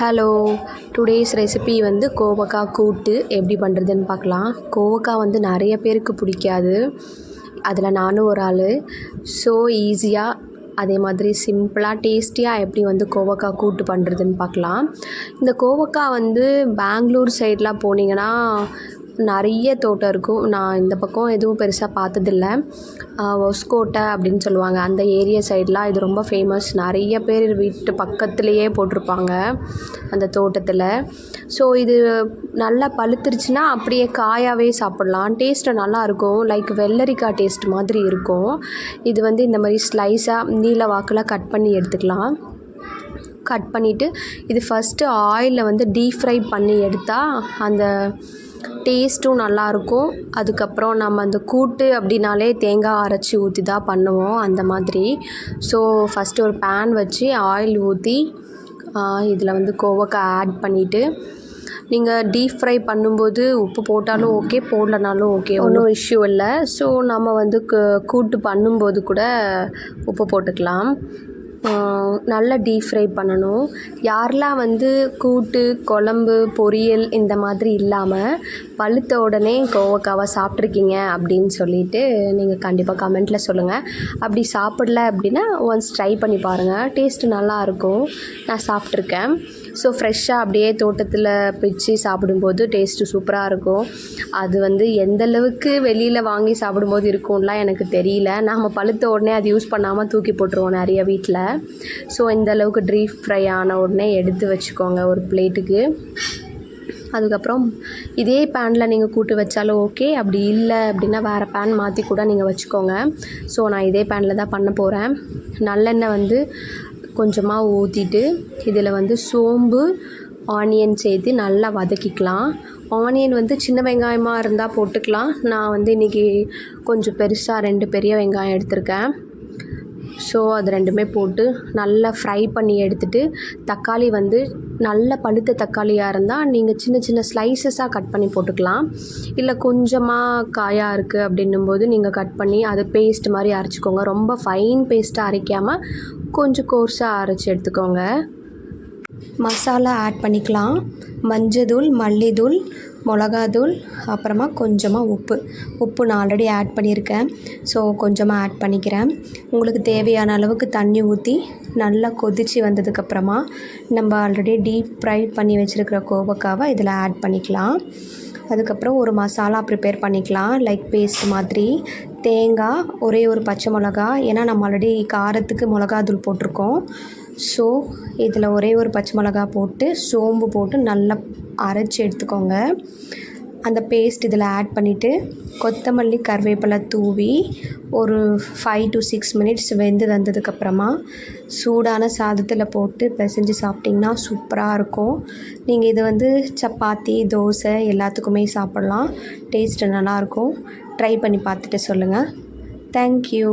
Hello today's recipe வந்து கோவக்காய் கூட்டு எப்படி பண்ணுறதுன்னு பார்க்கலாம். கோவக்காய் வந்து நிறைய பேருக்கு பிடிக்காது. அதில் நானும் ஒரு ஆள். ஸோ ஈஸியாக அதே மாதிரி சிம்பிளாக டேஸ்டியாக எப்படி வந்து கோவக்காய் கூட்டு பண்ணுறதுன்னு பார்க்கலாம். இந்த கோவக்காய் வந்து பெங்களூர் சைட்லாம் போனீங்கன்னா நிறைய தோட்டம் இருக்கும். நான் இந்த பக்கம் எதுவும் பெருசாக பார்த்ததில்ல. ஒஸ்கோட்டை அப்படின்னு சொல்லுவாங்க. அந்த ஏரியா சைட்லாம் இது ரொம்ப ஃபேமஸ் நிறைய பேர் வீட்டு பக்கத்துலேயே போட்டிருப்பாங்க அந்த தோட்டத்தில். ஸோ இது நல்லா பழுத்துருச்சுன்னா அப்படியே காயாகவே சாப்பிட்லாம். டேஸ்ட்டு நல்லாயிருக்கும் லைக் வெள்ளரிக்காய் டேஸ்ட் மாதிரி இருக்கும். இது வந்து இந்த மாதிரி ஸ்லைஸாக நீல வாக்கில் கட் பண்ணி எடுத்துக்கலாம். கட் பண்ணிவிட்டு இது ஃபஸ்ட்டு ஆயிலில் வந்து டீப் ஃப்ரை பண்ணி எடுத்தால் அந்த டேஸ்ட்டும் நல்லாயிருக்கும். அதுக்கப்புறம் நம்ம அந்த கூட்டு அப்படின்னாலே தேங்காய் அரைச்சி ஊற்றி தான் பண்ணுவோம் அந்த மாதிரி. ஸோ ஃபஸ்ட்டு ஒரு பேன் வச்சு ஆயில் ஊற்றி இதில் வந்து கோவக்காய் ஆட் பண்ணிவிட்டு நீங்கள் டீப் ஃப்ரை பண்ணும்போது உப்பு போட்டாலும் ஓகே போடலனாலும் ஓகே ஒன்றும் இஷ்யூ இல்லை. ஸோ நம்ம வந்து கூட்டு பண்ணும்போது கூட உப்பு போட்டுக்கலாம். நல்லா டீப் ஃப்ரை பண்ணணும். யாரெல்லாம் வந்து கூட்டு குழம்பு பொரியல் இந்த மாதிரி இல்லாமல் பழுத்த உடனே கோவக்காவை சாப்பிட்ருக்கீங்க அப்படின்னு சொல்லிட்டு நீங்கள் கண்டிப்பாக கமெண்ட்டில் சொல்லுங்கள் அப்படி சாப்பிடல அப்படின்னா ஒன்ஸ் ட்ரை பண்ணி பாருங்கள் டேஸ்ட்டு நல்லாயிருக்கும். நான் சாப்பிட்ருக்கேன் ஸோ ஃப்ரெஷ்ஷாக அப்படியே தோட்டத்தில் பிச்சு சாப்பிடும்போது டேஸ்ட்டு சூப்பராக இருக்கும். அது வந்து எந்தளவுக்கு வெளியில் வாங்கி சாப்பிடும்போது இருக்கும்லாம் எனக்கு தெரியல. நாம் பழுத்த உடனே அது யூஸ் பண்ணாமல் தூக்கி போட்டுருவோம் நிறைய வீட்டில் ஸோ இந்த அளவுக்கு ட்ரீப் ஃப்ரை ஆன உடனே எடுத்து வச்சுக்கோங்க ஒரு பிளேட்டுக்கு அதுக்கப்புறம் இதே பேனில் நீங்கள் கூட்டு வச்சாலும் ஓகே அப்படி இல்லை அப்படின்னா வேறு பேன் மாற்றி கூட நீங்கள் வச்சுக்கோங்க. ஸோ நான் இதே பேனில் தான் பண்ண போகிறேன் நல்லெண்ணெய் வந்து கொஞ்சமாக ஊற்றிட்டு இதில் வந்து சோம்பு ஆனியன் சேர்த்து நல்லா வதக்கிக்கலாம். ஆனியன் வந்து சின்ன வெங்காயமாக இருந்தால் போட்டுக்கலாம். நான் வந்து இன்றைக்கி கொஞ்சம் பெருசாக ரெண்டு பெரிய வெங்காயம் எடுத்திருக்கேன். ஸோ அது ரெண்டுமே போட்டு நல்லா ஃப்ரை பண்ணி எடுத்துட்டு தக்காளி வந்து நல்ல பழுத்த தக்காளியாக இருந்தால் நீங்கள் சின்ன சின்ன ஸ்லைசஸாக கட் பண்ணி போட்டுக்கலாம். இல்லை கொஞ்சமாக காயாக இருக்குது அப்படின்னும்போது நீங்கள் கட் பண்ணி அது பேஸ்ட் மாதிரி அரைச்சிக்கோங்க. ரொம்ப ஃபைன் பேஸ்ட்டாக அரைக்காமல் கொஞ்சம் கோர்ஸாக அரைச்சி எடுத்துக்கோங்க. மசாலா ஆட் பண்ணிக்கலாம். மஞ்சத்தூள் மல்லித்தூள் மிளகாத்தூள் அப்புறமா கொஞ்சமாக உப்பு. உப்பு நான் ஆல்ரெடி ஆட் பண்ணியிருக்கேன். ஸோ கொஞ்சமாக ஆட் பண்ணிக்கிறேன். உங்களுக்கு தேவையான அளவுக்கு தண்ணி ஊற்றி நல்லா கொதித்து வந்ததுக்கப்புறமா நம்ம ஆல்ரெடி டீப் ஃப்ரை பண்ணி வச்சுருக்கிற கோவக்காவை இதில் ஆட் பண்ணிக்கலாம். அதுக்கப்புறம் ஒரு மசாலா ப்ரிப்பேர் பண்ணிக்கலாம். லைக் பேஸ்ட் மாதிரி. தேங்காய் ஒரே ஒரு பச்சை மிளகா ஏன்னா நம்ம ஆல்ரெடி காரத்துக்கு மிளகாத்தூள் போட்டிருக்கோம். ஸோ இதில் ஒரே ஒரு பச்சை மிளகா போட்டு சோம்பு போட்டு நல்லா அரைச்சி எடுத்துக்கோங்க. அந்த பேஸ்ட் இதில் ஆட் பண்ணிவிட்டு கொத்தமல்லி கருவேப்பிலை தூவி ஒரு ஃபைவ் டு சிக்ஸ் மினிட்ஸ் வெந்து வந்ததுக்கப்புறமா சூடான சாதத்தில் போட்டு பிசைஞ்சு சாப்பிட்டிங்கன்னா சூப்பராக இருக்கும். நீங்கள் இது வந்து சப்பாத்தி தோசை எல்லாத்துக்குமே சாப்பிட்லாம். டேஸ்ட்டு நல்லாயிருக்கும் ட்ரை பண்ணி பார்த்துட்டு சொல்லுங்கள் தேங்க்யூ